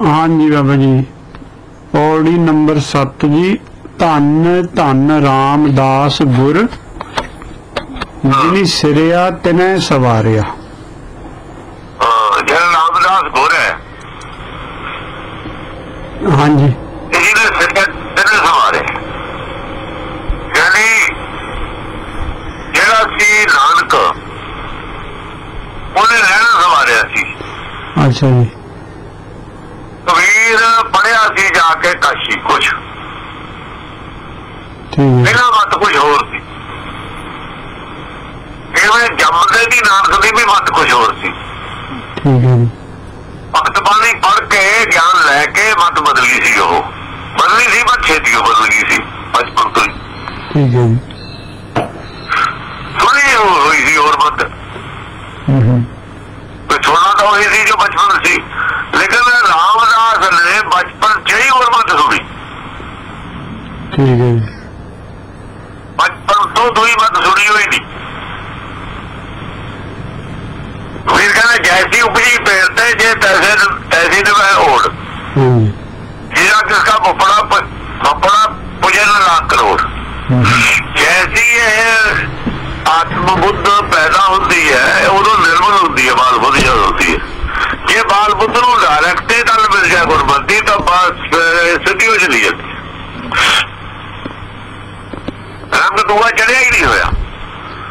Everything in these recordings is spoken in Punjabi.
ਹਾਂਜੀ ਬਾਬਾ ਜੀ। ਪੌੜੀ ਨੰਬਰ 7 ਜੀ। ਧੰਨ ਧੰਨ ਰਾਮਦਾਸ ਗੁਰ ਜਿਨੀ ਸਿਰਿਆ ਤਨੈ ਸਵਾਰਿਆ। ਜਿਹੜਾ ਰਾਮਦਾਸ ਗੁਰ ਹੈ। ਹਾਂਜੀ। ਜਿਹਨੇ ਸਵਾਰੇ। ਯਾਨੀ ਜਿਹੜਾ ਸੀ ਨਾਨਕ ਉਹਨੇ ਰਹਿਣਾ ਸਵਾਰਿਆ ਸੀ। ਅੱਛਾ ਜੀ। ਕਬੀਰ ਪੜਿਆ ਸੀ ਜਾ ਕੇ ਕਾਸ਼ੀ ਕੁਛ। ਪਹਿਲਾਂ ਮਤ ਕੁਝ ਹੋਰ ਸੀ। ਜਿਵੇਂ ਜੰਮਦੇ ਦੀ ਨਾਨਕ ਦੀ ਵੀ ਮਤ ਕੁਝ ਹੋਰ ਸੀ। ਠੀਕ ਹੈ ਜੀ। ਭਗਤ ਬਾਣੀ ਪੜ੍ਹ ਕੇ ਗਿਆਨ ਲੈ ਕੇ ਮਤ ਬਦਲੀ ਸੀ ਉਹ। ਬਦਲੀ ਸੀ ਪਰ ਛੇਤੀ ਉਹ ਬਦਲ ਗਈ ਸੀ ਬਚਪਨ ਤੋਂ ਹੀ। ਠੀਕ ਹੈ ਜੀ। ਸੁਣੀ ਹੋਈ ਸੀ ਹੋਰ ਮਤ। ਹੂੰ ਹੂੰ ਛੋਣਾ ਤਾਂ ਉਹੀ ਸੀ ਜੋ ਬਚਪਨ ਸੀ। ਲੇਕਿਨ ਰਾਮਦਾਸ ਨੇ ਬਚਪਨ ਚ ਹੀ ਹੋਰ ਮਤ ਸੁਣੀ ਠੀਕ ਹੈ ਜੀ ਬਚਪਨ ਤੋਂ ਦੂਈ ਮਤ ਸੁਣੀ ਹੋਈ ਨਹੀਂ ਫਿਰ ਕਹਿੰਦੇ ਜੈਸੀ ਉਪਜੀ ਪੇੜ ਤੇ ਜੇ ਤੈਸੇ ਤੈਸੀ ਤੇ ਮੈਂ ਓੜ ਹਾਂਜੀ ਜਿਹੜਾ ਕਿਸ ਦਾ ਫੱਫੜਾ ਪ- ਫੱਫੜਾ ਪੁਜਨ ਲੱਖ ਕਰੋੜ ਹੂੰ ਹੂੰ ਜੈਸੀ ਇਹ ਆਤਮ ਬੁੱਧ ਪੈਦਾ ਹੁੰਦੀ ਹੈ ਉਦੋਂ ਨਿਰਮਲ ਹੁੰਦੀ ਹੈ ਬਾਲ ਬੁੱਧ ਜਦ ਹੁੰਦੀ ਹੈ ਜੇ ਬਾਲ ਬੁੱਧ ਨੂੰ ਡਾਇਰੈਕਟ ਹੀ ਨਾਲ ਮਿਲ ਜਾ ਗੁਰਮਤਿ ਤਾਂ ਬਸ ਅਹ, ਸਿੱਧੀ ਹੋ ਚਲੀ ਜਾਂਦੀ ਰੰਗ ਦੂਆ ਚੜਿਆ ਹੀ ਨਹੀਂ ਹੋਇਆ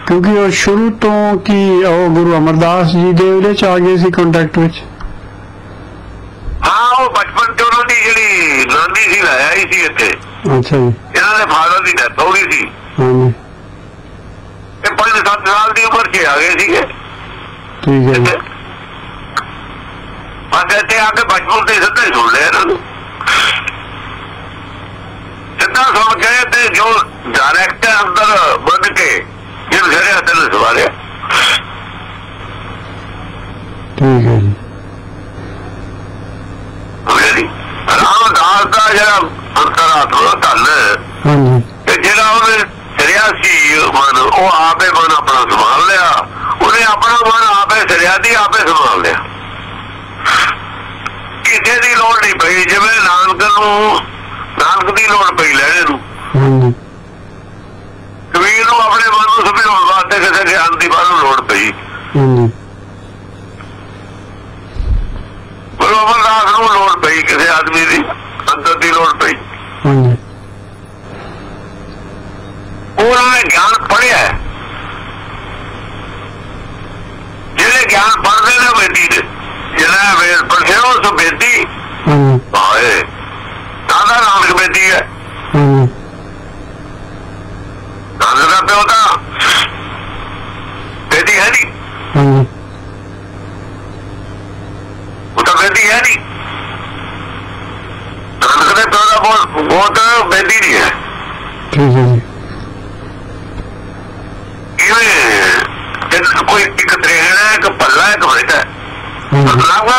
ਕਿਉਂਕਿ ਉਹ ਸ਼ੁਰੂ ਤੋਂ ਕੀ ਉਹ ਗੁਰੂ ਅਮਰਦਾਸ ਜੀ ਦੇ ਉਹਦੇ ਚ ਆ ਗਏ ਸੀ ਕੰਟੈਕਟ ਵਿੱਚ? ਹਾਂ ਉਹ ਬਚਪਨ ਚ ਉਹਨਾਂ ਦੀ ਜਿਹੜੀ ਨਾਨੀ ਸੀ ਲਾਇਆ ਹੀ ਸੀ ਇੱਥੇ। ਅੱਛਾ ਜੀ। ਇਹਨਾਂ ਦੇ ਫਾਦਰ ਦੀ ਡੈਥ ਹੋ ਗਈ ਸੀ। ਹਾਂਜੀ। ਇਹ 5-7 ਸਾਲ ਦੀ ਉਮਰ 'ਚ ਆ ਗਏ ਸੀਗੇ। ਠੀਕ ਹੈ ਜੀ। ਬਸ ਇੱਥੇ ਆ ਕੇ ਬਚਪਨ ਤੇ ਸਿੱਧਾ ਹੀ ਸੁਣ ਲਿਆ ਇਹਨਾਂ ਨੂੰ। ਸਿੱਧਾ ਸੁਣ ਕੇ ਤੇ ਜੋ ਡਾਇਰੈਕਟ ਅੰਦਰ ਵੱਧ ਕੇ ਜਿਸ ਘਰੇ ਹੱਥ ਨੇ ਸਵਾਰਿਆ ਠੀਕ ਹੈ ਜੀ। ਮੇਰੀ ਰਾਮਦਾਸ ਦਾ ਜਿਹੜਾ ਅੰਤਰਾਤਮਾ ਧਨ। ਹੈ, ਹਾਂਜੀ। ਤੇ ਜਿਹੜਾ ਉਹਨੇ ਸਰਿਆ ਸੀ ਮਨ ਉਹ ਆਪੇ ਮਨ ਆਪਣਾ ਸੰਭਾਲ ਲਿਆ। ਉਹਨੇ ਆਪਣਾ ਮਨ ਆਪੇ ਸਰਿਆ ਦੀ ਆਪੇ ਸੰਭਾਲ ਲਿਆ। ਕਿਸੇ ਦੀ ਲੋੜ ਨਹੀਂ ਪਈ ਜਿਵੇਂ ਨਾਨਕ ਨੂੰ ਨਾਨਕ ਦੀ ਲੋੜ ਪਈ ਲੈਣੇ ਨੂੰ। ਕਬੀਰ ਨੂੰ ਆਪਣੇ ਮਨ ਨੂੰ ਸਮਝਾਉਣ ਵਾਸਤੇ ਕਿਸੇ ਗਿਆਨ ਦੀ ਬਾਹਰੋਂ ਲੋੜ ਪਈ। ਗੁਰੂ ਅਮਰਦਾਸ ਨੂੰ ਲੋੜ ਪਈ ਕਿਸੇ ਆਦਮੀ ਦੀ ਅੰਦਰ ਦੀ ਲੋੜ ਪਈ। ਉਹਨਾਂ ਨੇ ਗਿਆਨ ਪੜਿਆ ਜਿਹੜੇ ਗਿਆਨ ਪੜਦੇ ਨੇ ਬੇਦੀ ਦੇ ਜਿਹੜਾ ਵੇਦ ਪੜਿਆ ਉਸ ਬੇਦੀ ਹਾਏ ਦਾਦਾ ਨਾਨਕ ਬੇਦੀ ਹੈ। ਦਾ ਪਿਓ ਤਾਂ ਬੇਦੀ ਹੈ ਨਹੀਂ। ਹਾਂਜੀ। ਉਹ ਤਾਂ ਬੇਦੀ ਹੈ ਨਹੀਂ। ਨਾਨਕ ਦੇ ਪਿਓ ਦਾ ਬਹੁਤ ਬਹੁਤ ਬੇਦੀ ਨਹੀਂ ਹੈ। ਠੀਕ ਹੈ ਜੀ। ਕੋਈ ਇੱਕ ਤਰੇਣ ਹੈ ਇੱਕ ਪੱਲਾ ਹੈ। ਇੱਕ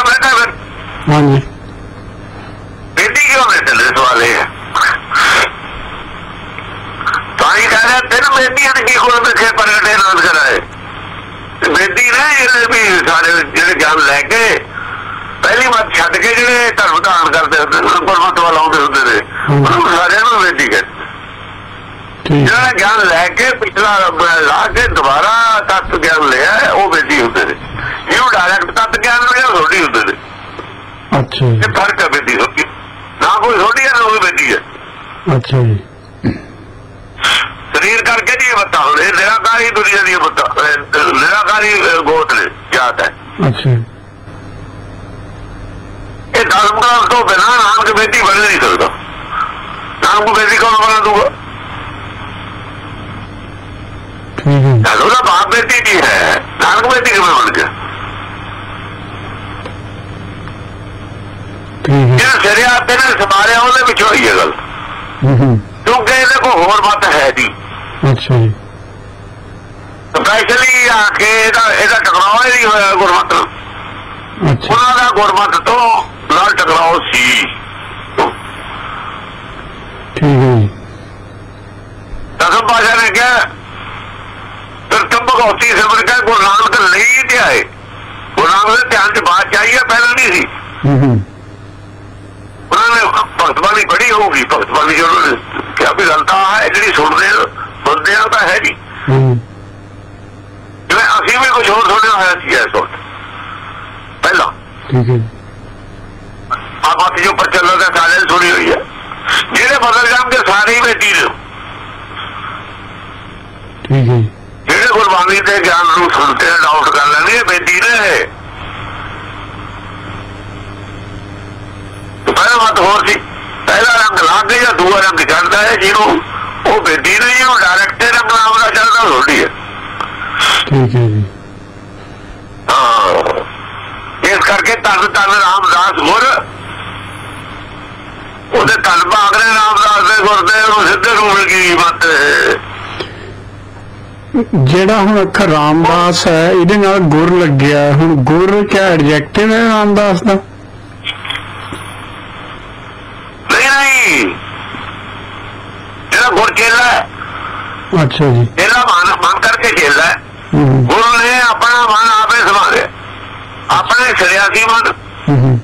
ਬੈਠਾ ਹੈ ਫਿਰ। ਹਾਂਜੀ ਬੇਦੀ ਕਿਉਂ ਨੇ ਚੱਲੇ ਸਵਾਲ ਇਹ ਹੈ ਤਾਂ ਹੀ ਕਹਿੰਦਾ ਤਿੰਨ ਬੇਦੀਆਂ ਨੇ ਕੀ ਕੋਲ ਦੇਖੇ ਪਰਗਟੇ ਨਾਲ ਕਰਾਏ ਬੇਦੀ ਨੇ ਜਿਹੜੇ ਵੀ ਸਾਰੇ ਜਿਹੜੇ ਗਿਆਨ ਲੈ ਕੇ ਪਹਿਲੀ ਵਾਰ ਛੱਡ ਕੇ ਜਿਹੜੇ ਧਰਮ ਧਾਰਨ ਕਰਦੇ ਹੁੰਦੇ ਨੇ ਗੁਰਮਤ ਵੱਲ ਆਉਂਦੇ ਹੁੰਦੇ ਨੇ ਉਹਨਾਂ ਸਾਰਿਆਂ ਨੂੰ ਬੇਦੀ ਕਹਿੰਦੇ ਜਿਹੜਾ ਗਿਆਨ ਲੈ ਕੇ ਪਿਛਲਾ ਲਾ ਕੇ ਦੁਬਾਰਾ ਤੱਤ ਗਿਆਨ ਲਿਆ ਹੈ, ਉਹ ਬੇਦੀ ਹੁੰਦੇ ਨੇ ਇਹਨੂੰ ਡਾਇਰੈਕਟ ਤੱਤ ਗਿਆਨ ਲਿਆ ਥੋੜੀ ਹੁੰਦੇ ਨੇ ਅੱਛਾ ਇਹ ਫ਼ਰਕ ਹੈ ਬੇਦੀ ਹੁੰਦੀ ਨਾ ਕੋਈ ਥੋੜੀ ਹੈ ਨਾ ਕੋਈ ਬੇਦੀ ਹੈ ਅੱਛਾ ਜੀ। ਸਰੀਰ ਕਰਕੇ ਨਹੀਂ ਬਤਾ ਹੁਣ ਇਹ ਨਿਰਾਕਾਰੀ ਦੁਨੀਆ ਦੀ ਬਤਾ ਨਿਰਾਕਾਰੀ ਗੋਤ ਨੇ ਜਾਤ ਹੈ। ਅੱਛਾ। ਇਹ ਧਰਮ ਗ੍ਰੰਥ ਤੋਂ ਬਿਨਾਂ ਨਾਨਕ ਬੇਦੀ ਬਣ ਨਹੀਂ ਸਕਦਾ। ਨਾਨਕ ਬੇਦੀ ਕੌਣ ਬਣਾ ਦੂਗਾ ਠੀਕ ਹੈ। ਉਹਦਾ ਬਾਪ ਬੇਦੀ ਨਹੀਂ ਹੈ। ਨਾਨਕ ਬੇਦੀ ਕਿਵੇਂ ਬਣ ਗਿਆ? ਜਿਹੜਾ ਸਿਰਿਆ ਤੇ ਨੇ ਸਮਾਰਿਆ ਉਹਦੇ ਵਿੱਚੋਂ ਹੋਈ ਹੈ ਗੱਲ। ਹੂੰ ਹੂੰ। ਕਿਉਂਕਿ ਇਹਦੇ ਕੋਲ ਹੋਰ ਮਤ ਹੈ ਨਹੀਂ। ਅੱਛਾ ਜੀ। ਸਪੈਸ਼ਲੀ ਆ ਕੇ ਇਹਦਾ ਇਹਦਾ ਟਕਰਾਅ ਹੀ ਨਹੀਂ ਹੋਇਆ ਗੁਰਮਤ। ਅੱਛਾ। ਉਹਨਾਂ ਦਾ ਗੁਰਮਤ ਤੋਂ ਨਾਲ ਟਕਰਾਓ ਸੀ। ਠੀਕ ਹੈ ਜੀ। ਦਸਮ ਪਾਸ਼ਾ ਨੇ ਕਿਹਾ ਫਿਰ ਤੁਮ ਭਗਉਤੀ ਸਿਮਰ ਕੇ ਗੁਰੂ ਨਾਨਕ ਲਈ ਤੇ ਆਏ। ਗੁਰੂ ਨਾਨਕ ਦੇ ਧਿਆਨ ਚ ਬਾਤ ਚਾਹੀਏ ਪਹਿਲਾਂ ਨਹੀਂ ਸੀ। ਹੂੰ ਹੂੰ। ਉਹਨਾਂ ਨੇ ਭਗਤ ਬਾਣੀ ਪੜ੍ਹੀ ਹੋਊਗੀ ਭਗਤ ਬਾਣੀ ਜੋ ਉਹਨਾਂ ਨੇ ਕਿਹਾ ਵੀ ਗੱਲ ਤਾਂ ਹੈ ਜਿਹੜੀ ਸੁਣਦੇ ਸੁਣਦੇ ਆ ਤਾਂ ਹੈ ਜੀ ਜਿਵੇਂ ਅਸੀਂ ਵੀ ਕੁਝ ਹੋਰ ਸੁਣਿਆ ਹੋਇਆ ਸੀ ਇਸ ਵਕਤ ਪਹਿਲਾਂ। ਠੀਕ ਹੈ। ਜੀ ਆ ਬਾਤ ਜੋ ਪਰ ਚੱਲਦਾ ਸਾਰੇ ਸੁਣੀ ਹੋਈ ਹੈ। ਜਿਹੜੇ ਬਦਲ ਜਾਣਗੇ ਸਾਰੇ ਹੀ ਬੇਟੀ ਨੇ ਠੀਕ ਹੈ। ਜਿਹੜੇ ਗੁਰਬਾਣੀ ਦੇ ਗਿਆਨ ਨੂੰ ਸੁਣਦੇ ਡਾਊਟ ਕਰ ਲੈਣਗੇ ਬੇਟੀ ਨੇ ਇਹ। ਤੇ ਪਹਿਲਾ ਮਤ ਹੋਰ ਸੀ ਪਹਿਲਾ ਰੰਗ ਲੱਗ ਜਾਂ ਦੂਆ ਰੰਗ ਚੜਦਾ ਹੈ ਜਿਹਨੂੰ ਉਹ ਬੇਟੀ ਨੇ ਜਿਹਨੂੰ ਡਾਇਰੈਕਟ ਰੰਗ ਨਾਮ ਦਾ ਚੜਦਾ ਥੋੜੀ ਹੈ। ਠੀਕ ਹੈ ਜੀ। ਹਾਂ। ਇਸ ਕਰਕੇ ਧੰਨ ਧੰਨ ਰਾਮਦਾਸ ਗੁਰ ਉਹਦੇ ਧੰਨ ਭਾਗਰੇ ਰਾਮਦਾਸ ਦੇ ਗੁਰ ਦੇ ਨੂੰ ਸਿੱਧੇ ਰੂਪ ਕੀ ਮਤ ਜਿਹੜਾ ਹੁਣ ਅੱਖਰ ਰਾਮਦਾਸ ਹੈ ਇਹਦੇ ਨਾਲ ਗੁਰ ਲੱਗਿਆ। ਹੁਣ ਗੁਰ ਕਿਆ ਐਡਜੈਕਟਿਵ ਹੈ ਰਾਮਦਾਸ ਦਾ ਨਹੀਂ ਨਹੀਂ ਜਿਹੜਾ ਗੁਰ ਚੇਲਾ ਹੈ ਅੱਛਾ ਜੀ। ਚੇਲਾ ਮਨ ਮਨ ਕਰਕੇ ਚੇਲਾ ਹੈ। ਗੁਰੂ ਨੇ ਆਪਣਾ ਮਨ ਆਪੇ ਸੰਭਾਲਿਆ। ਆਪਣੇ ਸਿਰਿਆਸੀ ਮਨ। ਹੂੰ ਹੂੰ।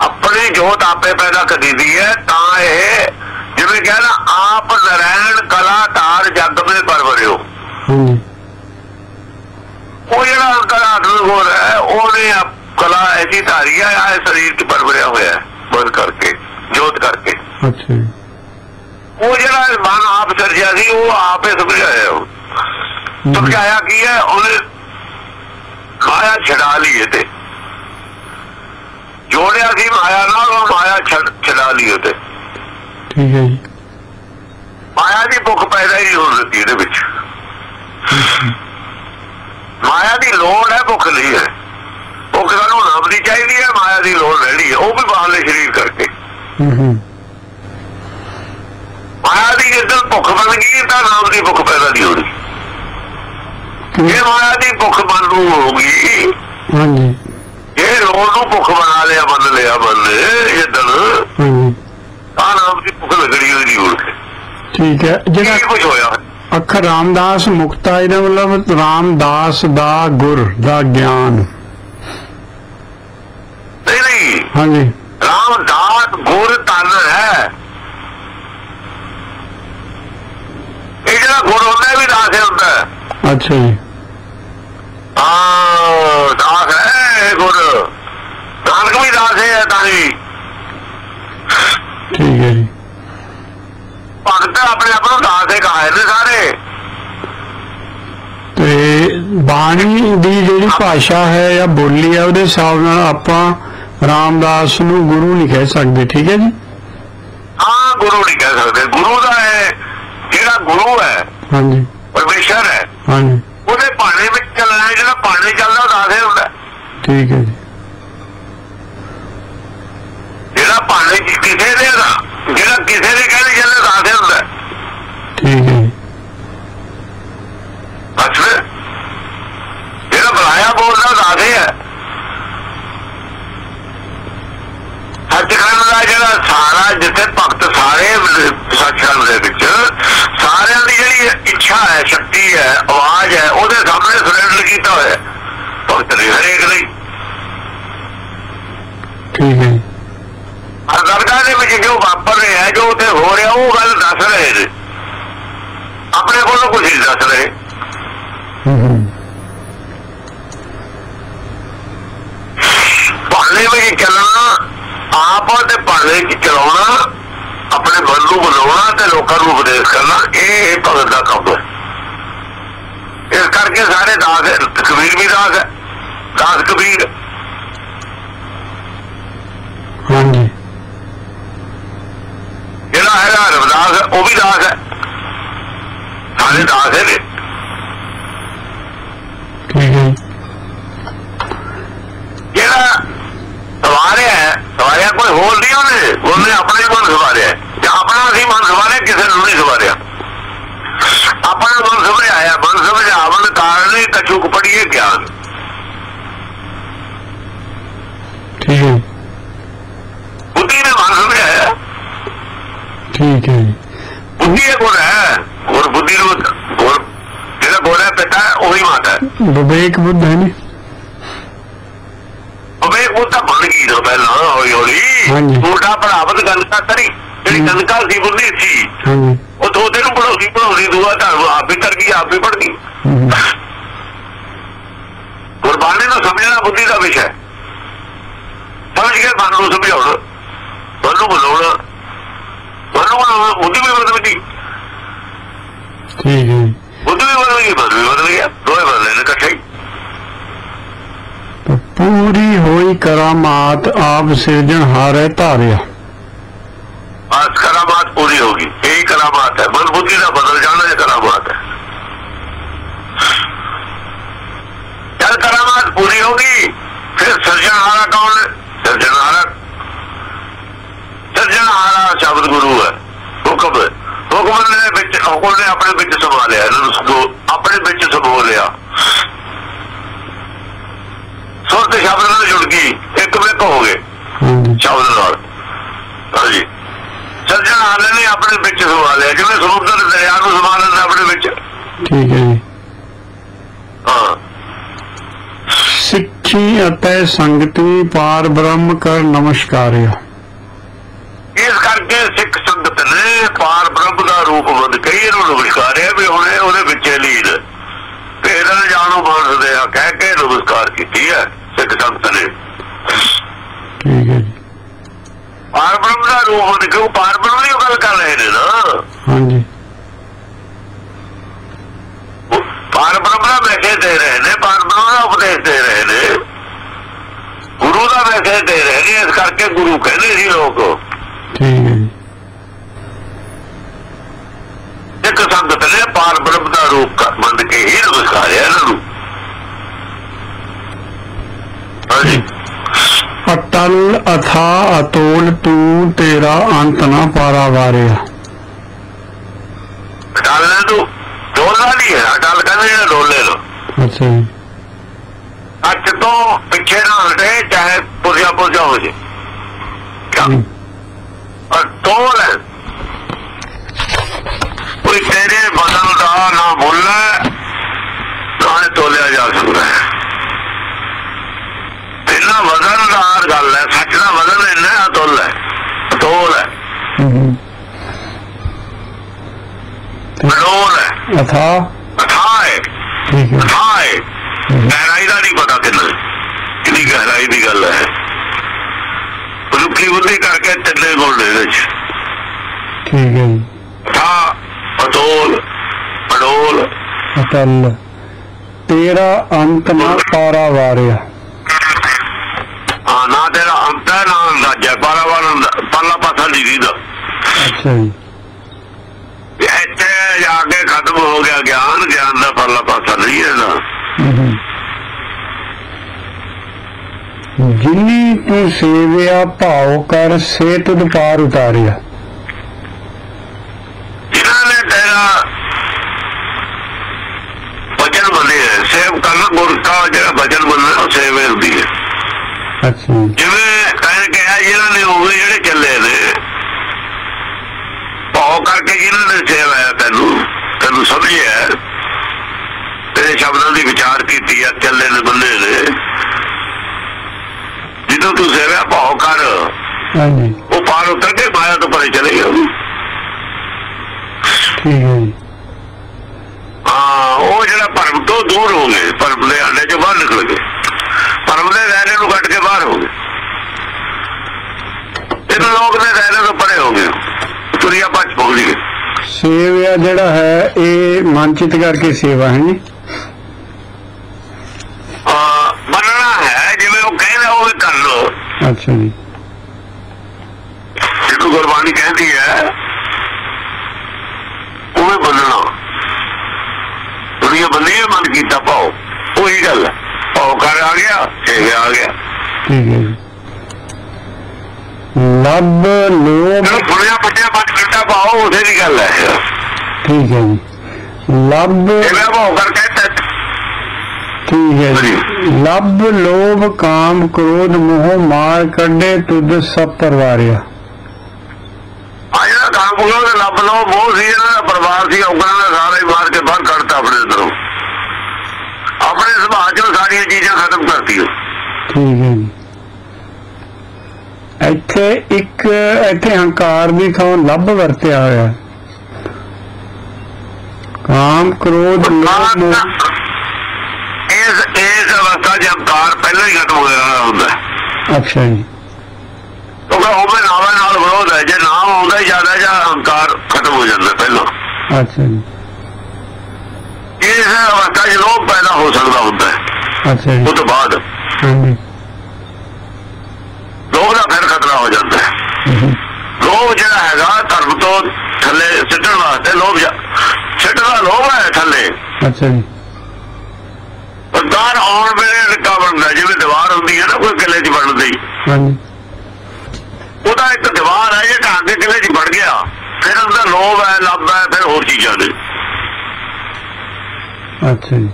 ਆਪਣੀ ਜੋਤ ਆਪੇ ਪੈਦਾ ਕਰੀ ਦੀ ਹੈ ਤਾਂ ਇਹ ਜਿਵੇਂ ਕਹਿੰਦਾ ਆਪ ਨਰੈਣ ਕਲਾ ਧਾਰ ਜਗ ਮੇ ਪਰਵਰਿਓ। ਉਹ ਜਿਹੜਾ ਕਲਾ ਗੁਰ ਹੈ ਉਹਨੇ ਆਪ- ਕਲਾ ਐਸੀ ਧਾਰੀ ਆ ਸਰੀਰ ਚ ਪਰਵਰਿਆ ਹੋਇਆ ਹੈ। ਬੰਦ ਕਰਕੇ ਜੋਤ ਕਰਕੇ। ਅੱਛਾ ਉਹ ਜਿਹੜਾ ਮਨ ਆਪ ਸਿਰਜਿਆ ਸੀ ਉਹ ਆਪੇ ਹੈ ਉਹ। ਹੂੰ, ਸਮਝਾਇਆ ਕੀ ਹੈ? ਉਹਨੇ ਮਾਇਆ ਛਡਾ ਲਈ ਤੇ ਜੋੜਿਆ ਸੀ ਮਾਇਆ ਨਾਲ ਉਹ ਮਾਇਆ ਛਡ- ਲਈ ਉਹ ਤੇ ਠੀਕ ਹੈ ਜੀ। ਮਾਇਆ ਦੀ ਭੁੱਖ ਪੈਦਾ ਹੀ ਹੋਣ ਦਿੱਤੀ ਇਹਦੇ ਵਿੱਚ। ਮਾਇਆ ਦੀ ਲੋੜ ਹੈ ਭੁੱਖ ਨਹੀਂ ਹੈ। ਭੁੱਖ ਸਾਨੂੰ ਨਾਮ ਦੀ ਚਾਹੀਦੀ ਹੈ ਮਾਇਆ ਦੀ ਲੋੜ ਰਹਿਣੀ ਹੈ। ਉਹ ਵੀ ਬਾਹਰਲੇ ਸਰੀਰ ਕਰਕੇ। ਹੂੰ ਹੂੰ। ਮਾਇਆ ਦੀ ਜਦੋਂ ਭੁੱਖ ਬਣ ਗਈ ਤਾਂ ਨਾਮ ਦੀ ਭੁੱਖ ਪੈਦਾ ਨਹੀਂ ਹੋਣੀ? ਇਹ ਮਾਇਆ ਦੀ ਭੁੱਖ ਬਣ ਨੂੰ ਹਾਂਜੀ। ਇਹ ਲੋੜ ਨੂੰ ਭੁੱਖ ਬਣਾ ਲਿਆ ਬੰਦ ਲਿਆ ਬੰਦ ਜਦਨ ਹਾਂਜੀ। ਤਾਂ ਨਾਮ ਦੀ ਭੁੱਖ ਲੱਗਣੀ ਹੋਈ ਨਹੀਂ ਹੁਣ ਠੀਕ ਹੈ। ਜਿਹੜਾ ਕੁਝ ਹੋਇਆ? ਅੱਖਰ ਰਾਮਦਾਸ ਮੁਕਤਾ ਇਹਦਾ ਮਤਲਬ ਰਾਮਦਾਸ ਦਾ ਗੁਰ ਦਾ ਗਿਆਨ ਨਹੀਂ ਨਹੀਂ ਹਾਂਜੀ। ਰਾਮਦਾਸ ਗੁਰ ਤਨ ਹੈ। ਇਹ ਜਿਹੜਾ ਗੁਰ ਹੁੰਦਾ ਵੀ ਦਾਸ ਹੁੰਦਾ। ਅੱਛਾ ਜੀ। ਹਾਂ ਦਾਸ ਹੈ ਗੁਰ। ਨਾਨਕ ਵੀ ਦਾਸ ਹੈ ਤਾਂ ਹੀ। ਠੀਕ ਹੈ ਜੀ। ਭਗਤ ਆਪਣੇ ਆਪ ਨੂੰ ਦਾਸ ਹੀ ਕਹਾਏ ਨੇ ਸਾਰੇ। ਤੇ ਬਾਣੀ ਦੀ ਜਿਹੜੀ ਭਾਸ਼ਾ ਹੈ ਜਾਂ ਬੋਲੀ ਹੈ ਉਹਦੇ ਹਿਸਾਬ ਨਾਲ ਆਪਾਂ ਰਾਮਦਾਸ ਨੂੰ ਗੁਰੂ ਨਹੀਂ ਕਹਿ ਸਕਦੇ ਠੀਕ ਹੈ ਜੀ? ਹਾਂ ਗੁਰੂ ਨਹੀਂ ਕਹਿ ਸਕਦੇ। ਗੁਰੂ ਦਾ ਹੈ ਜਿਹੜਾ ਗੁਰੂ ਹੈ ਹਾਂਜੀ। ਪਰਮੇਸ਼ਰ ਹੈ ਹਾਂਜੀ। ਉਹਦੇ ਬਾਣੇ ਵਿੱਚ ਚੱਲਣਾ ਜਿਹੜਾ ਬਾਣੇ ਚੱਲਦਾ ਉਹ ਦਾਸ ਹੁੰਦਾ। ਠੀਕ ਹੈ ਜੀ ਜਿਹੜਾ ਬਾਣੇ ਚ ਕਿਸੇ ਦੇ ਦਾ ਜਿਹੜਾ ਕਿਸੇ ਦੇ ਕਹਿੰਦੇ ਚੱਲਦਾ ਦਾਸ ਹੀ ਹੁੰਦਾ ਹੈ। ਠੀਕ ਹੈ ਜੀ ਬਸ ਫਿਰ ਜਿਹੜਾ ਬੁਲਾਇਆ ਬੋਲਦਾ ਦਾਸ ਹੀ ਹੈ ਸੱਚਖੰਡ ਦਾ ਜਿਹੜਾ ਸਾਰਾ ਜਿੱਥੇ ਭਗਤ ਸਾਰੇ ਸੱਚਖੰਡ ਦੇ ਵਿੱਚ ਸਾਰਿਆਂ ਦੀ ਜਿਹੜੀ ਇੱਛਾ ਹੈ ਸ਼ਕਤੀ ਹੈ ਆਵਾਜ਼ ਹੈ ਉਹਦੇ ਸਾਹਮਣੇ ਸਰੈਂਡਰ ਕੀਤਾ ਹੋਇਆ ਹੈ। ਭਗਤ ਨੇ ਹਰੇਕ ਲਈ ਠੀਕ ਹੈ ਜੀ ਹਰ ਦਰਗਾਹ ਦੇ ਵਿੱਚ ਜੋ ਵਾਪਰ ਰਿਹਾ ਹੈ, ਜੋ ਉੱਥੇ ਹੋ ਰਿਹਾ ਉਹ ਗੱਲ ਦੱਸ ਰਹੇ ਨੇ ਆਪਣੇ ਕੋਲੋਂ ਕੁਝ ਨਹੀਂ ਦੱਸ ਰਹੇ ਹੂੰ ਹੂੰ ਭਾਣੇ ਵਿੱਚ ਚੱਲਣਾ ਆਪ ਤੇ ਭਾਣੇ ਚ ਚਲਾਉਣਾ ਆਪਣੇ ਮਨ ਨੂੰ ਬਣਾਉਣਾ ਤੇ ਲੋਕਾਂ ਨੂੰ ਉਪਦੇਸ਼ ਕਰਨਾ ਇਹ ਭਗਤ ਦਾ ਕੰਮ ਹੈ। ਇਸ ਕਰਕੇ ਸਾਰੇ ਦਾਸ ਹੈ। ਕਬੀਰ ਵੀ ਦਾਸ ਹੈ ਦਾਸ ਕਬੀਰ। ਹਾਂਜੀ। ਜਿਹੜਾ ਹੈਗਾ ਰਵਿਦਾਸ ਉਹ ਵੀ ਦਾਸ ਹੈ। ਸਾਰੇ ਦਾਸ ਹੈ ਨੇ ਠੀਕ ਹੈ ਜੀ। ਜਿਹੜਾ ਸਵਾਰਿਆ ਹੈ ਸਵਾਰਿਆ ਕੋਈ ਹੋਰ ਨਹੀਂ ਉਹਨੇ ਉਹਨੇ ਆਪਣਾ ਹੀ ਮਨ ਸਵਾਰਿਆ ਹੈ। ਜਾਂ ਆਪਣਾ ਅਸੀਂ ਮਨ ਸਵਾਰਿਆ ਕਿਸੇ ਨੂੰ ਨਹੀਂ ਸਵਾਰਿਆ ਆਪਣਾ ਮਨ ਸਮਝਾਇਆ ਮਨ ਸਮਝਾਵਣ ਕਾਰਨ ਹੀ ਕਛੁਕ ਪੜੀਏ ਗਿਆਨ ਠੀਕ ਹੈ ਜੀ ਬੁੱਧੀ ਨੇ ਮਨ ਸਮਝਾਇਆ ਠੀਕ ਹੈ ਜੀ ਬੁੱਧੀ ਇਹ ਗੁਣ ਹੈ ਗੁਰ ਬੁੱਧੀ ਨੂੰ ਗੁਰ ਜਿਹੜਾ ਗੁਰ ਹੈ ਪਿਤਾ ਹੈ, ਉਹੀ ਮਾਤਾ ਹੈ ਵਿਵੇਕ ਬੁੱਧ ਹੈ ਨਹੀਂ ਅਬੇ ਉਹ ਤਾਂ ਬਣ ਗਈ ਨਾ ਪਹਿਲਾਂ ਹੌਲੀ ਹੌਲੀ ਹਾਂਜੀ। ਛੋਟਾ ਭਰਾਵਤ ਗੰਗਾ ਤਰੀ ਜਿਹੜੀ। ਗੰਗਾ ਸੀ ਬੁੱਧੀ ਸੀ। ਉਹ ਦੋ ਦਿਨ ਪੜਾਉਂਦੀ ਪੜਾਉਂਦੀ ਦੂਆ ਧਰਮ ਆਪ ਕਰ ਗਈ ਆਪ ਪੜ ਗਈ ਗੁਰਬਾਣੀ ਨੂੰ ਸਮਝਣਾ ਬੁੱਧੀ ਦਾ ਵਿਸ਼ਾ ਹੈ। ਸਮਝ ਕੇ ਮਨ ਨੂੰ ਸਮਝਾਉਣਾ ਮਨ ਨੂੰ ਬਣਾਉਣਾ ਮਨ ਨੂੰ ਬੁੱਧੀ ਵੀ ਬਦਲ ਗਈ। ਠੀਕ ਹੈ ਬੁੱਧੀ ਵੀ ਬਦਲ ਗਈ ਮਨ ਵੀ ਬਦਲ ਗਿਆ ਦੋਏ ਬਦਲੇ ਨੇ ਇਕੱਠੇ ਪੂਰੀ ਹੋਈ ਕਰਾਮਾਤ ਆਪ ਸਿਰਜਣ ਹਾਰੇ ਧਾਰਿਆ بس کرامات پوری ہوگی۔ یہی کرامات ہے۔ مضبوطی کا بدل جانا، یہ کرامات ہے۔ جب کرامات پوری ہوگی، پھر سرجن ہارا کون ہے؟ سرجن ہارا۔ سرجن ہارا شبد گرو ہے۔ حکم ہے۔ حکم نے حکم نے اپنے بچ سنبھالیا اپنے بچ سنبھو ਸੁਰਤ ਸ਼ਬਦ ਨਾਲ ਜੁੜ ਗਈ ਇੱਕ ਵਿੱਚ ਹੋ ਗਏ। ਸ਼ਬਦ ਨਾਲ। ਹਾਂਜੀ। ਸੱਜਣ ਹਾਲੇ ਨੇ ਆਪਣੇ ਵਿੱਚ ਸਮਾ ਲਿਆ ਜਿਵੇਂ ਸਮੁੰਦਰ ਦੇ ਦਰਿਆ ਨੂੰ ਸਮਾ ਲੈਂਦਾ ਆਪਣੇ ਵਿੱਚ। ਠੀਕ ਹੈ ਜੀ। ਹਾਂ। ਸਿੱਖੀ ਅਤੇ ਸੰਗਤੀ ਪਾਰ ਬ੍ਰਹਮ ਕਰ ਨਮਸਕਾਰਿਆ। ਇਸ ਕਰਕੇ ਸਿੱਖ ਸੰਗਤ ਨੇ ਪਾਰ ਬ੍ਰਹਮ ਦਾ ਰੂਪ ਬੰਦ ਕਈ ਇਹਨੂੰ ਨਮਸਕਾਰਿਆ ਵੀ ਹੁਣ ਉਹਦੇ ਵਿੱਚ ਹੀ ਲੀਨ ਤੇ ਇਹਨਾਂ ਨੇ ਜਾਣੋ ਮਾਨਸਦੇ ਆ ਕਹਿ ਕੇ ਨਮਸਕਾਰ ਕੀਤੀ ਹੈ ਸਿੱਖ ਸੰਗਤ ਨੇ। ਠੀਕ ਹੈ ਜੀ। ਪਾਰ ਬ੍ਰਹਮ ਦਾ ਰੂਪ ਬੰਦ ਕਿਉਂ ਪਾਰ ਬ੍ਰਹਮ ਦੀ ਗੱਲ ਕਰ ਰਹੇ ਨੇ ਨਾ। ਹਾਂਜੀ। ਪਾਰ ਬ੍ਰਹਮ ਦਾ ਮੈਸੇਜ ਦੇ ਰਹੇ ਨੇ ਪਾਰ ਬ੍ਰਹਮ ਦਾ ਉਪਦੇਸ਼ ਦੇ ਰਹੇ ਨੇ। ਗੁਰੂ ਦਾ ਮੈਸੇਜ ਦੇ ਰਹੇ ਨੇ ਇਸ ਕਰਕੇ ਗੁਰੂ ਕਹਿੰਦੇ ਸੀ ਲੋਕ। ਠੀਕ ਹੈ ਜੀ। ਇੱਕ ਸੰਗਤ ਨੇ ਪਾਰ ਬ੍ਰਹਮ ਦਾ ਰੂਪ ਮੰਨ ਕੇ ਹੀ ਨਮਸਕਾਰਿਆ ਇਹਨਾਂ ਨੂੰ। ਹਾਂਜੀ ਅਟਲ ਅਥਾ ਅਤੋਲ ਤੂੰ ਤੇਰਾ ਅੰਤ ਨਾ ਪਾਰਾ ਵਾਰਿਆ। ਅਟਾਲਣਾ ਨੂੰ ਡੋਲਣਾ ਨਹੀਂ ਹੈ? ਅਟਾਲ ਕਹਿੰਦੇ ਨੇ ਡੋਲੇ ਨੂੰ ਅੱਛਾ ਅੱਜ ਤੋਂ ਪਿੱਛੇ ਨਾ ਹਟੇ ਚਾਹੇ ਪੁਰਜਾ ਪੁਰਜਾ ਹੋ ਜੇ। ਹੈ। ਕੋਈ ਤੇਰੇ ਬਦਲ ਦਾ ਨਾ ਨਾ ਇਹ ਤੋਲਿਆ ਜਾ ਸਕਦਾ ਹੈ। ਇੰਨਾ ਵਜ਼ਨਦਾਰ ਗੱਲ ਹੈ ਸੱਚ ਦਾ ਵਜ਼ਨ ਇੰਨਾ ਅਤੁੱਲ ਹੈ ਤੋਲ ਹੈ। ਮਡੋਲ ਹੈ। ਅਥਾ। ਅਥਾਹ ਹੈ। ਠੀਕ ਹੈ। ਅਥਾਹ ਹੈ। ਗਹਿਰਾਈ ਦਾ ਨਹੀਂ ਪਤਾ ਕਿੰਨਾ ਕਿੰਨੀ ਗਹਿਰਾਈ ਦੀ ਗੱਲ ਹੈ। ਰੁੱਖੀ ਬੁੱਧੀ ਕਰਕੇ ਤਿੰਨੇ ਗੁਣ ਨੇ ਇਹਦੇ ਚ। ਠੀਕ ਹੈ ਜੀ। ਥਾ ਅਤੋਲ ਅਡੋਲ ਅਟਲ ਤੇਰਾ ਅੰਤ ਨਾ ਪਾਰਾ ਵਾਰਿਆ। ਹਾਂ ਨਾ ਤੇਰਾ ਅੰਤ ਹੈ ਨਾ ਅੰਦਾਜ਼ਾ। ਪਾਰਾਵਾਰ ਪਰਲਾ ਪਾਸਾ ਨਹੀਂ ਦੀਦਾ ਅੱਛਾ ਜੀ। ਇੱਥੇ ਜਾ ਕੇ ਖਤਮ ਹੋ ਗਿਆ ਗਿਆਨ ਗਿਆਨ ਦਾ ਪਰਲਾ ਪਾਸਾ ਨਹੀਂ ਹੈ ਨਾ। ਜਿਨੀ ਤੂੰ ਸੇਵਿਆ ਭਾਉ ਕਰ ਸੇ ਤੁਧ ਪਾਰ ਉਤਾਰਿਆ। ਜਿਨ੍ਹਾਂ ਨੇ ਤੇਰਾ ਬਚਨ ਮੰਨਿਆ ਸੇਵ ਕਰਨਾ ਗੁਰ ਜਿਹੜਾ ਬਚਨ ਮੰਨਣਾ ਉਹ ਸੇਵੇ ਹੁੰਦੀ ਹੈ। ਅੱਛਾ। ਜਿਵੇਂ ਕਹਿ ਕਿਹਾ ਜਿਹਨਾਂ ਨੇ ਉਹ ਜਿਹੜੇ ਚੱਲੇ ਨੇ ਭਾਉ ਕਰਕੇ ਜਿਹਨਾਂ ਨੇ ਸੇਵਾਇਆ ਤੈਨੂੰ ਤੈਨੂੰ ਸਮਝਿਆ? ਤੇਰੇ ਸ਼ਬਦਾਂ ਦੀ ਵਿਚਾਰ ਕੀਤੀ ਆ ਚੱਲੇ ਨੇ ਬੰਦੇ ਨੇ ਜਦੋਂ ਤੂੰ ਸੇਵਾ ਭਾਉ ਕਰ। ਹਾਂਜੀ। ਉਹ ਪਾਰ ਉਤਰ ਕੇ ਮਾਇਆ ਤੋਂ ਪਰੇ ਚਲੇ ਗਿਆ ਠੀਕ ਹੈ ਹਾਂ ਉਹ ਜਿਹੜਾ ਭਰਮ ਤੋਂ ਦੂਰ ਹੋ ਗਏ ਭਰਮ ਦੇ ਆਂਡੇ ਚੋਂ ਬਾਹਰ ਨਿਕਲ ਗਏ। ਭਰਮ ਦੇ ਦਾਇਰੇ ਨੂੰ ਕੱਟ ਕੇ ਬਾਹਰ ਹੋ ਗਏ। ਇਹਨਾਂ ਲੋਕ ਦੇ ਦਾਇਰੇ ਤੋਂ ਪਰੇ ਹੋ ਗਏ। ਤੁਰਿਆ ਪੱਜ ਪਹੁੰਚ ਗਏ ਸੇਵਿਆ ਜਿਹੜਾ ਹੈ ਇਹ ਮਨਚਿਤ ਕਰਕੇ ਸੇਵਾ ਹੈ ਜੀ ਆ ਮੰਨਣਾ ਹੈ ਜਿਵੇਂ ਉਹ ਕਹਿੰਦਾ ਉਹ ਕਰ ਲੋ ਅੱਛਾ ਜੀ। ਜਿਹਨੂੰ ਗੁਰਬਾਣੀ ਕਹਿੰਦੀ ਹੈ ਉਹ ਮੰਨਣਾ ਦੁਨੀਆ ਬੰਦੀ ਮਨ ਕੀਤਾ ਪਾਓ। ਉਹੀ ਗੱਲ ਹੈ। ਕਰ ਆ ਗਿਆ ਛੇ ਆ ਗਿਆ। ਠੀਕ ਹੈ ਜੀ। ਲੱਭ ਸੁਣਿਆ ਪੱਜਿਆ ਮਨ ਕੀਤਾ ਪਾਓ ਉਸੇ ਦੀ ਗੱਲ ਹੈ। ਠੀਕ ਹੈ ਜੀ। ਲੱਭ। ਜਿਵੇਂ ਭਾਉ ਕਰ ਕਹਿੰਦਾ ਠੀਕ ਹੈ ਜੀ। ਲੱਭ ਲੋਭ ਕਾਮ ਕ੍ਰੋਧ ਮੋਹ ਮਾਰ ਕੱਢੇ ਤੁਧ ਸਭ ਪਰਵਾਰਿਆ। ਆ ਜਿਹੜਾ ਕੰਮ ਉਹ ਲੱਭ ਲੋ ਬਹੁਤ ਸੀ ਇਹਨਾਂ ਦਾ ਪਰਿਵਾਰ ਸੀ ਔਗਣਾ ਦਾ ਸਾਰਾ ਮਾਰ ਕੇ ਬਾਹਰ ਕੱਢਤਾ ਆਪਣੇ ਅੰਦਰੋਂ। ਆਪਣੇ ਸੁਭਾਅ ਚੋਂ ਸਾਰੀਆਂ ਠੀਕ ਹੈ ਜੀ। ਇੱਥੇ ਇੱਕ ਇੱਥੇ ਹੰਕਾਰ ਦੀ ਥਾਂ ਲੱਭ ਵਰਤਿਆ ਹੋਇਆ। ਕਾਮ ਕ੍ਰੋਧ ਲੋਭ ਇਸ ਇਸ ਅਵਸਥਾ 'ਚ ਹੰਕਾਰ ਪਹਿਲਾਂ ਹੀ ਖਤਮ ਹੋ ਹੁੰਦਾ। ਅੱਛਾ ਜੀ। ਕਿਉਂਕਿ ਹੋਵੇ ਨਾਵੇਂ ਨਾਲ ਵਿਰੋਧ ਹੈ। ਜੇ ਨਾਮ ਆਉਂਦਾ ਹੀ ਜ਼ਿਆਦਾ ਜਾਂ ਹੰਕਾਰ ਖਤਮ ਹੋ ਜਾਂਦਾ ਪਹਿਲਾਂ। ਅੱਛਾ ਜੀ। ਇਸ ਅਵਸਥਾ ਲੋਭ ਪੈਦਾ ਹੋ ਸਕਦਾ ਹੁੰਦਾ ਹੈ। ਅੱਛਾ ਜੀ। ਉਹ ਤੋਂ ਬਾਅਦ। ਹਾਂਜੀ। ਲੋਭ ਦਾ ਫਿਰ ਖਤਰਾ ਹੋ ਜਾਂਦਾ ਹੈ। ਲੋਭ ਜਿਹੜਾ ਹੈਗਾ ਧਰਮ ਤੋਂ ਥੱਲੇ ਸਿੱਟਣ ਵਾਸਤੇ ਲੋਭ ਸਿੱਟਦਾ ਲੋਭ ਹੈ ਥੱਲੇ। ਅੱਛਾ ਜੀ। ਉਦਾਰ ਆਉਣ ਵੇਲੇ ਰਿਕਾ ਬਣਦਾ ਜਿਵੇਂ ਦੀਵਾਰ ਹੁੰਦੀ ਹੈ ਨਾ ਕੋਈ ਕਿਲੇ 'ਚ ਬਣਦੀ। ਹਾਂਜੀ। ਉਹਦਾ ਇੱਕ ਦੀਵਾਰ ਹੈ ਜੇ ਢਾਂਗੇ ਕਿਲੇ 'ਚ ਬਣ ਗਿਆ। ਫਿਰ ਉਹਦਾ ਲੋਭ ਹੈ ਲੱਭ ਹੈ ਫਿਰ ਹੋਰ ਚੀਜ਼ਾਂ ਨੇ। ਅੱਛਾ ਜੀ।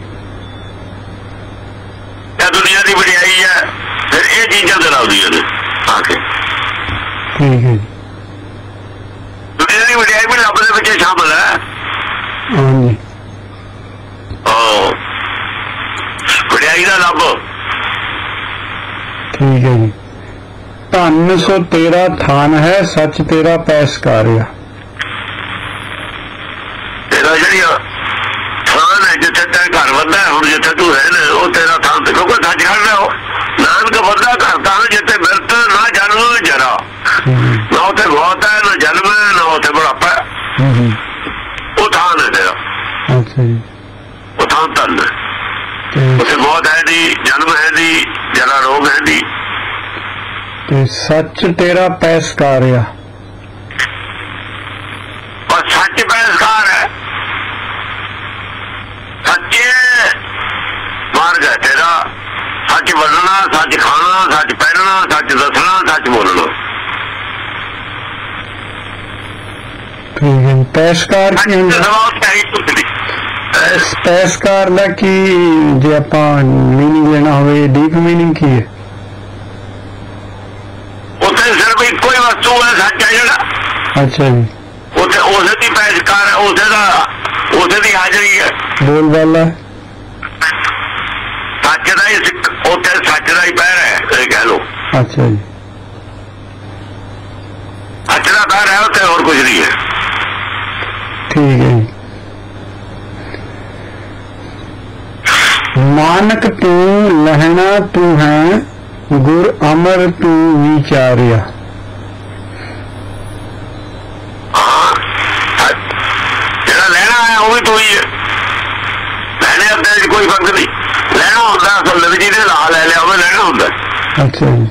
ਇਹ ਦੁਨੀਆ ਦੀ ਵਡਿਆਈ ਹੈ ਫਿਰ ਇਹ ਚੀਜ਼ਾਂ ਦਰਾਉਂਦੀਆਂ ਨੇ। ਆ ਕੇ ਠੀਕ ਹੈ ਜੀ। ਦੁਨੀਆ ਦੀ ਵਡਿਆਈ ਵੀ ਲੱਭ ਦੇ ਵਿੱਚ ਹੀ ਸ਼ਾਮਲ ਹੈ। ਹਾਂਜੀ। ਉਹ ਵਡਿਆਈ ਦਾ ਲੱਭ। ਠੀਕ ਹੈ ਜੀ। ਧੰਨ ਸੋ ਤੇਰਾ ਥਾਨ ਹੈ ਸੱਚ ਤੇਰਾ ਪੈਸਕਾਰਿਆ ਤੇਰਾ ਜਿਹੜੀ ਥਾਨ ਹੈ ਜਿੱਥੇ ਤੇਰਾ ਘਰ ਵੱਧਾ ਹੁਣ ਜਿੱਥੇ ਤੂੰ ਨਾ ਉਹ ਤੇਰਾ ਥਾਂ ਤੇ ਕਿਉਂਕਿ ਸੱਚ ਖੜਦਾ ਹੋ ਨਾਨਕ ਵੱਧਾ ਘਰ ਤਾਂ ਜਿੱਥੇ ਮਿਰਤ ਨਾ ਜਨਮ ਜਰਾ ਹਮ, ਨਾ ਉੱਥੇ ਬਹੁਤ ਹੈ ਨਾ ਜਨਮ ਹੈ ਨਾ ਉੱਥੇ ਬੁਢਾਪਾ ਹੈ। ਉਹ ਥਾਨ ਹੈ ਤੇਰਾ। ਅੱਛਾ ਜੀ। ਉਹ ਥਾਂ ਧਨ ਹੈ। ਤੇ ਉੱਥੇ ਮੌਤ ਹੈ ਦੀ ਜਨਮ ਹੈ ਦੀ ਜਰਾ ਰੋਗ ਹੈ ਦੀ। ਤੇ ਸੱਚ ਤੇਰਾ ਪੈਸਕਾਰਿਆ ਔਰ ਸੱਚ ਪੈਸਕਾਰ ਹੈ। ਸੱਚੇ ਮਾਰਗ ਹੈ ਤੇਰਾ। ਸੱਚ ਬੋਲਣਾ ਸੱਚ ਖਾਣਾ ਸੱਚ ਪਹਿਨਣਾ ਸੱਚ ਦੱਸਣਾ ਸੱਚ ਬੋਲਣਾ। ਠੀਕ ਹੈ। ਪੈਸਕਾਰ ਕੀ ਹੁੰਦਾ? ਸਵਾਲ ਪੈਸਕਾਰ ਦਾ ਕੀ ਜੇ ਆਪਾਂ ਮੀਨਿੰਗ ਲੈਣਾ ਹੋਵੇ ਡੀਪ ਮੀਨਿੰਗ ਕੀ ਹੈ? ਉੱਥੇ ਸਿਰਫ ਇੱਕੋ ਹੀ ਵਸਤੂ ਹੈ ਸੱਚ ਹੈ ਜਿਹੜਾ। ਅੱਛਾ ਜੀ। ਉੱਥੇ ਉਸੇ ਦੀ ਪੈਸਕਾਰ ਉਸੇ ਦਾ ਉਸੇ ਦੀ ਹਾਜ਼ਰੀ ਹੈ। ਬੋਲ ਬਾਲਾ ਸੱਚ ਦਾ ਹੀ ਉੱਥੇ ਸੱਚ ਦਾ ਹੀ ਪੈਰ ਹੈ ਇਹ ਕਹਿ ਲੋ ਅੱਛਾ ਜੀ। ਸੱਚ ਦਾ ਪੈਰ ਹੈ ਉੱਥੇ ਹੋਰ ਕੁਝ ਨਹੀਂ ਹੈ। ਠੀਕ ਹੈ ਮਾਨਕ ਤੂੰ ਲਹਿਣਾ ਤੂੰ ਹੈ ਗੁਰ ਅਮਰ ਤੂੰ ਵਿਚਾਰਿਆ। ਜਿਹੜਾ ਲੈਣਾ ਹੈ ਉਹ ਵੀ ਤੂੰ ਹੀ ਹੈ। ਲੈਣੇ ਚ ਕੋਈ ਫ਼ਰਕ ਨਹੀਂ। ਲੈਣਾ ਹੁੰਦਾ ਅਸਲ ਵਿੱਚ ਜਿਹਨੇ ਲਾ ਲੈ ਲਿਆ ਉਹ ਲੈਣਾ ਹੁੰਦਾ। ਅੱਛਾ ਜੀ।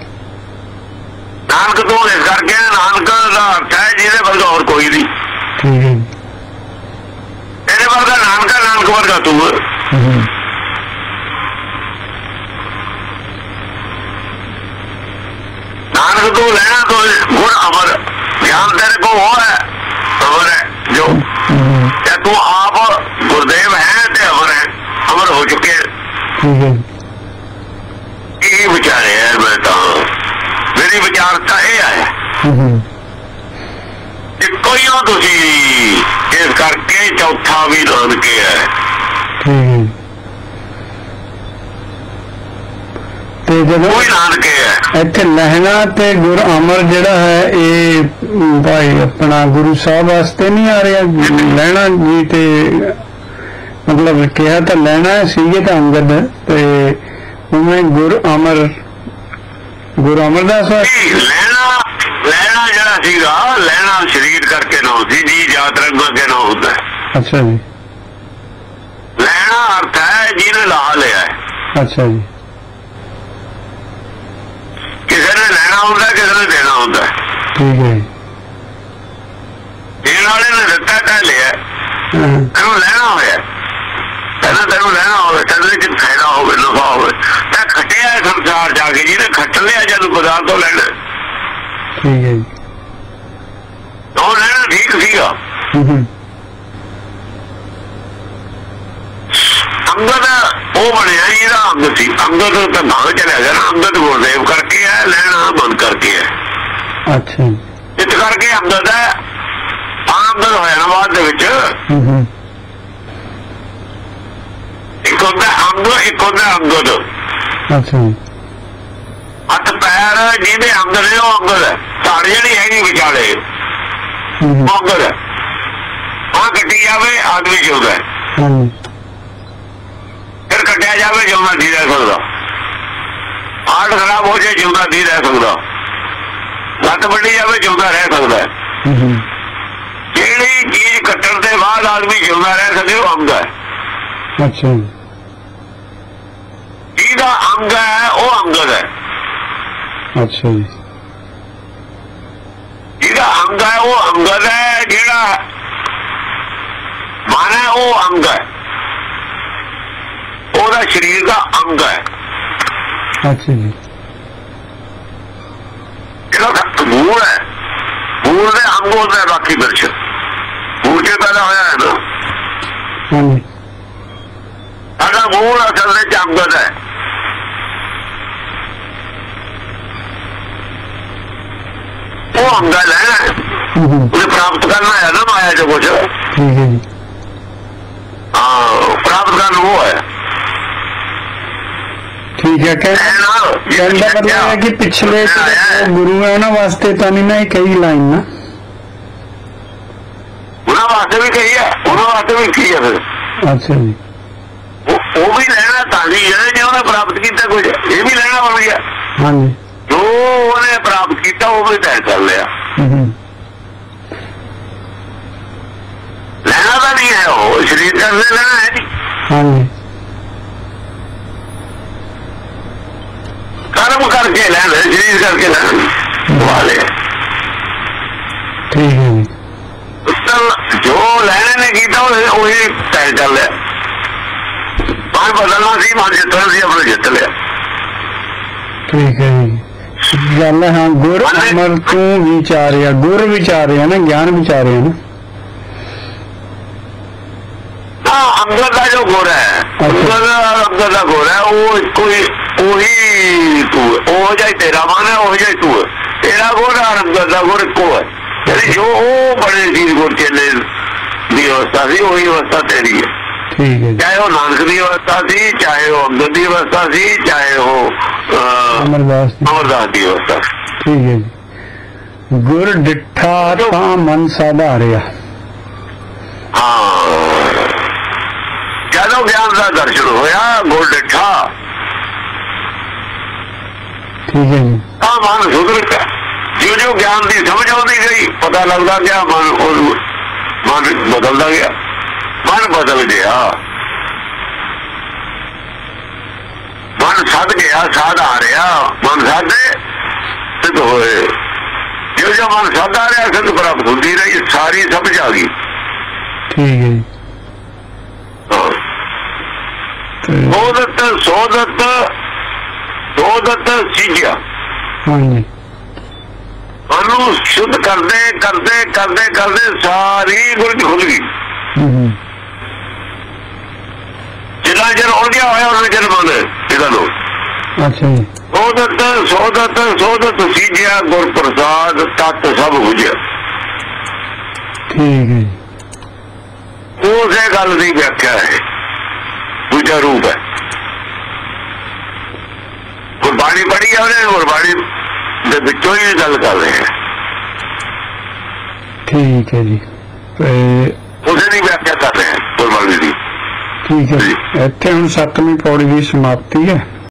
ਨਾਨਕ ਤੂੰ ਇਸ ਕਰਕੇ ਨਾਨਕ ਦਾ ਅਰਥ ਹੈ ਜਿਹਦੇ ਵਰਗਾ ਹੋਰ ਕੋਈ ਨਹੀਂ। ਠੀਕ ਹੈ ਜੀ ਤੇਰੇ ਵਰਗਾ ਨਾਨਕਾ ਨਾਨਕ ਵਰਗਾ ਤੂੰ। ਹੈ। ਨਾਨਕ ਤੂੰ ਲੈਣਾ ਤੂੰ ਗੁਰ ਅਮਰ ਗਿਆਨ ਤੇਰੇ ਕੋ ਉਹ ਹੈ ਅਮਰ ਹੈ ਜੋ। ਤੇ ਤੂੰ ਆਪ ਗੁਰਦੇਵ ਹੈ ਤੇ ਅਮਰ ਹੈ ਅਮਰ ਹੋ ਚੁੱਕੇ। ਹੈ। ਹੈ। ਇਹ ਵਿਚਾਰੇ ਹੈ ਮੈਂ ਤਾਂ। ਮੇਰੀ ਵਿਚਾਰਤਾ ਇਹ ਹੈ ਇੱਕੋ ਹੀ ਹੋ ਤੁਸੀਂ। ਇਸ ਕਰਕੇ ਚੌਥਾ ਵੀ ਨਾਨਕੇ ਹੈ ਠੀਕ ਤੇ ਜਦੋਂ ਕੋਈ ਨਾਨਕੇ ਹੈ। ਇੱਥੇ ਲਹਿਣਾ ਤੇ ਗੁਰ ਅਮਰ ਜਿਹੜਾ ਹੈ ਇਹ ਭਾਈ ਆਪਣਾ ਗੁਰੂ ਸਾਹਿਬ ਵਾਸਤੇ ਨਹੀਂ ਆ ਰਿਹਾ। ਲੈਣਾ ਜੀ ਤੇ ਮਤਲਬ ਕਿਹਾ ਤਾਂ ਲੈਣਾ ਸੀਗੇ ਤਾਂ ਅੰਗਦ ਤੇ ਉਵੇਂ ਗੁਰ ਅਮਰ ਗੁਰ ਅਮਰਦਾਸ ਲੈਣਾ ਲੈਣਾ ਜਿਹੜਾ ਸੀਗਾ ਲੈਣਾ ਸਰੀਰ ਕਰਕੇ ਨਾ ਹੁੰਦੀ ਜੀ ਜਾਤ ਰੰਗ ਕੇ ਨਾ ਹੁੰਦਾ। ਅੱਛਾ ਜੀ। ਲੈਣਾ ਅਰਥ ਹੈ ਜਿਹਨੇ ਲਾ ਲਿਆ ਹੈ। ਅੱਛਾ ਜੀ। ਕਿਸੇ ਨੇ ਲੈਣਾ ਹੁੰਦਾ ਕਿਸੇ ਨੇ ਦੇਣਾ ਹੁੰਦਾ। ਹੈ। ਠੀਕ ਹੈ ਜੀ। ਦੇਣ ਵਾਲੇ ਨੇ ਦਿੱਤਾ ਤਾਂ ਲਿਆ। ਹਾਂ, ਤੈਨੂੰ ਲੈਣਾ ਹੋਇਆ। ਕਹਿੰਦਾ ਤੈਨੂੰ ਲੈਣਾ ਹੋਵੇ ਤੈਨੂੰ ਇਹ 'ਚ ਫਾਇਦਾ ਹੋਵੇ ਨਫਾ ਹੋਵੇ। ਤਾਂ ਖਟਿਆ ਹੈ ਸੰਸਾਰ ਜਾ ਕੇ ਜਿਹਨੇ ਖੱਟ ਲਿਆ ਜਦੋਂ ਬਾਜ਼ਾਰ ਤੋਂ ਲੈਣਾ। ਠੀਕ ਹੈ ਜੀ। ਉਹ ਲੈਣਾ ਠੀਕ ਸੀਗਾ। ਹਮ, ਹਮ, ਅੰਗਦ ਉਹ ਬਣਿਆ ਇਹਦਾ ਅੰਗ ਸੀ। ਅੰਗਦ ਤਾਂ ਭਾਗ ਚਲਿਆ ਗਿਆ ਨਾ ਅੰਗਦ ਗੁਰਦੇਵ ਕਰਕੇ ਹੈ ਲੈਣਾ ਮਨ ਕਰਕੇ ਹੈ। ਅੱਛਾ ਇਸ ਕਰਕੇ ਅੰਗਦ ਹੈ। ਅੰਗਦ ਹੋਇਆ ਨਾ ਬਾਅਦ ਦੇ ਵਿੱਚ ਇੱਕ ਹੁੰਦਾ ਅੰਗ ਇੱਕ ਹੁੰਦਾ ਅੰਗਦ। ਅੱਛਾ ਹੱਥ ਪੈਰ ਜਿਹਦੇ ਅੰਗ ਨੇ ਉਹ ਅੰਗ ਹੈ। ਧੜ ਜਿਹੜੀ ਹੈਗੀ ਵਿਚਾਲੇ ਹੂੰ ਹੂੰ, ਉਹ ਅੰਗ ਹੈ। ਉਹ ਕੱਟੀ ਜਾਵੇ ਆਦਮੀ ਜਿਉਂਦਾ ਹੈ। ਫਿਰ ਕੱਟਿਆ ਜਾਵੇ ਜਿਉਂਦਾ ਨਹੀਂ ਰਹਿ ਸਕਦਾ। ਆੜ ਖਰਾਬ ਹੋ ਜਾਏ ਜਿਉਂਦਾ ਨਹੀਂ ਰਹਿ ਸਕਦਾ। ਲੱਤ ਵੱਡੀ ਜਾਵੇ ਜਿਉਂਦਾ ਰਹਿ ਸਕਦਾ ਜਿਹੜੀ ਚੀਜ਼ ਕੱਟਣ ਦੇ ਬਾਅਦ ਆਦਮੀ ਜਿਉਂਦਾ ਰਹਿ ਸਕੇ ਉਹ ਅੰਗ ਹੈ। ਅੱਛਾ ਜੀ। ਜਿਹਦਾ ਅੰਗ ਹੈ ਉਹ ਅੰਗਦ ਹੈ। ਅੱਛਾ ਜੀ। ਜਿਹਦਾ ਅੰਗ ਹੈ ਉਹ ਅੰਗਦ ਹੈ ਜਿਹੜਾ ਮਨ ਉਹ ਅੰਗ ਹੈ। ਉਹਦਾ ਸਰੀਰ ਦਾ ਅੰਗ ਹੈ। ਅੱਛਾ ਜੀ। ਜਿਹੜਾ ਮੂਲ ਹੈ। ਮੂਲ ਦੇ ਅੰਗ ਉਹਦੇ ਬਾਕੀ ਦਰਸ਼। ਮੂਲ ਕੇ ਪੈਦਾ ਹੋਇਆ ਹੈ ਨਾ। ਹਾਂਜੀ। ਸਾਡਾ ਮੂਲ ਅਸਲ ਵਿੱਚ ਅੰਗਦ ਹੈ। ਉਹ ਅੰਗ ਲੈਣਾ ਹੈ। ਹੂੰ ਹੂੰ, ਉਹਨੇ ਪ੍ਰਾਪਤ ਕਰਨਾ ਹੈ ਨਾ ਮਾਇਆ ਜੋ ਕੁਝ ਠੀਕ ਹੈ ਜੀ। ਹਾਂ ਪ੍ਰਾਪਤ ਕਰਨ ਉਹ ਹੈ। ਠੀਕ ਹੈ ਕਹਿੰਦਾ ਨਾ ਮਤਲਬ ਹੈ ਕਿ ਪਿਛਲੇ ਜਿਹੜੇ ਗੁਰੂ ਹੈ ਉਹਨਾਂ ਵਾਸਤੇ ਤਾਂ ਨਹੀਂ ਨਾ ਕਈ ਲਾਈਨ ਨਾ। ਉਹਨਾਂ ਵਾਸਤੇ ਵੀ ਕਹੀ ਹੈ ਉਹਨਾਂ ਵਾਸਤੇ ਵੀ ਕੀ ਹੈ ਫਿਰ। ਅੱਛਾ ਜੀ। ਉਹ ਵੀ ਲੈਣਾ ਤਾਂ ਹੀ ਹੈ ਜੇ ਉਹਨੇ ਪ੍ਰਾਪਤ ਕੀਤਾ ਕੁਝ ਇਹ ਵੀ ਲੈਣਾ ਬਣ ਗਿਆ ਹਾਂਜੀ। ਜੋ ਉਹਨੇ ਪ੍ਰਾਪਤ ਕੀਤਾ ਉਹ ਵੀ ਤੈਅ ਕਰ ਲਿਆ। ਲੈਣਾ ਤਾਂ ਨਹੀਂ ਹੈ ਉਹ ਸ਼ਰੀਰ ਕਰਦੇ ਲੈਣਾ ਹੈ ਨਹੀਂ ਹਾਂਜੀ। ਕਰਮ ਕਰਕੇ ਲੈਣਾ ਸ਼ਰੀਰ ਕਰਕੇ ਲੈਣਾ ਵਾਲੇ ਠੀਕ ਹੈ ਜੀ ਤਾਂ ਜੋ ਲੈਣੇ ਨੇ ਕੀਤਾ ਉਹ ਉਹੀ ਤੈਅ ਕਰ ਲਿਆ ਮਨ ਬਦਲਣਾ ਸੀ ਮਨ ਜਿੱਤਣਾ ਸੀ ਆਪਣੇ ਜਿੱਤ ਲਿਆ ਠੀਕ ਹੈ ਜੀ ਗੱਲ ਹੈ, ਹਾਂ ਗੁਰ ਅਮਰ ਤੂੰ ਵਿਚਾਰਿਆ ਗੁਰ ਵਿਚਾਰਿਆ ਨਾ ਗਿਆਨ ਵਿਚਾਰਿਆ ਨਾ ਹਾਂ ਅੰਗਦ ਦਾ ਜੋ ਗੋਰਾ ਹੈ ਅੰਗਦ ਦਾ ਅੰਗਦ ਦਾ ਗੋਰਾ ਹੈ, ਉਹ ਇੱਕੋ ਹੀ ਉਹੀ ਤੂੰ ਹੈ। ਉਹ ਜਾਈ ਤੇਰਾ ਮਨ ਹੈ ਉਹ ਜਾਈ ਤੂੰ। ਤੇਰਾ ਔਰ ਅੰਗਦ ਦਾ ਗੋਰ ਇੱਕੋ ਹੈ। ਜਿਹੜੀ ਜੋ ਉਹ ਬੜੇ ਸੀ ਗੁਰ ਚੇਲੇ ਦੀ ਅਵਸਥਾ ਸੀ ਉਹੀ ਅਵਸਥਾ ਤੇਰੀ ਹੈ। ਠੀਕ ਹੈ ਜੀ। ਚਾਹੇ ਉਹ ਨਾਨਕ ਦੀ ਅਵਸਥਾ ਸੀ ਚਾਹੇ ਉਹ ਅੰਗਦ ਦੀ ਅਵਸਥਾ ਸੀ ਚਾਹੇ ਉਹ ਅਮਰਦਾਸ ਜੀ ਅਮਰਦਾਸ ਦੀ ਅਵਸਥਾ। ਠੀਕ ਹੈ ਜੀ। ਗੁਰ ਡਿੱਠਾ ਤਾਂ ਮਨ ਸਾਧਾਰਿਆ। ਹਾਂ। ਜਦੋਂ ਗਿਆਨ ਦਾ ਦਰਸ਼ਨ ਹੋਇਆ ਗੁਰ ਡਿਠਾ ਠੀਕ ਹੈ ਜੀ। ਤਾਂ ਮਨ ਸੁਧਰ ਗਿਆ ਜਿਉਂ ਜਿਉਂ ਗਿਆਨ ਦੀ ਸਮਝ ਆਉਂਦੀ ਗਈ ਪਤਾ ਲੱਗਦਾ ਗਿਆ ਮਨ ਉਹ ਮਨ ਬਦਲਦਾ ਗਿਆ। ਮਨ ਬਦਲ ਗਿਆ। ਮਨ ਸੱਦ ਗਿਆ ਸਾਧ ਆ ਰਿਹਾ। ਮਨ ਸਾਧੇ ਸਿੱਧ ਹੋਏ। ਜਿਉਂ ਜਿਉਂ ਮਨ ਸੱਦ ਆ ਰਿਹਾ ਸਿੱਧ ਪ੍ਰਾਪਤ ਹੁੰਦੀ ਰਹੀ ਸਾਰੀ ਸਮਝ ਆ ਗਈ। ਠੀਕ ਹੈ ਜੀ। ਹਾਂ। ਤੇ ਸੋਦਤ ਸੋਦਤ ਸੋਦਤ ਸਿਜਿਆ ਹਾਂਜੀ। ਉਹਨੂੰ ਸ਼ੁੱਧ ਕਰਦੇ ਕਰਦੇ ਕਰਦੇ ਕਰਦੇ ਸਾਰੀ ਗੁਰਜ ਖੁੱਲ ਗਈ। ਜਿੰਨਾ ਚਿਰ ਉਲਝਿਆ ਹੋਇਆ ਉਹਨਾਂ ਚਿਰ ਮਨ ਇਹਦਾ ਲੋ ਅੱਛਾ ਜੀ। ਸੋਦਤ ਸੋਦਤ ਸੋਦਤ ਸਿਜਿਆ ਗੁਰ ਪ੍ਰਸਾਦ ਤਤ ਸਭ ਬੁਝਿਆ। ਠੀਕ ਹੈ ਉਸੇ ਗੱਲ ਦੀ ਵਿਆਖਿਆ ਹੈ। ਦੂਜਾ ਰੂਪ ਹੈ। ਗੁਰਬਾਣੀ ਪੜ੍ਹੀ ਆ ਉਹਨੇ ਗੁਰਬਾਣੀ ਦੇ ਵਿੱਚੋਂ ਹੀ ਗੱਲ ਕਰ ਰਹੇ ਹੈ ਠੀਕ ਹੈ ਜੀ। ਤੇ ਉਸੇ ਦੀ ਵਿਆਖਿਆ ਕਰ ਰਹੇ ਹੈ ਗੁਰਬਾਣੀ ਦੀ। ਠੀਕ ਹੈ ਜੀ। ਇੱਥੇ ਹੁਣ ਸੱਤਵੀਂ ਪੌੜੀ ਦੀ ਸਮਾਪਤੀ ਹੈ।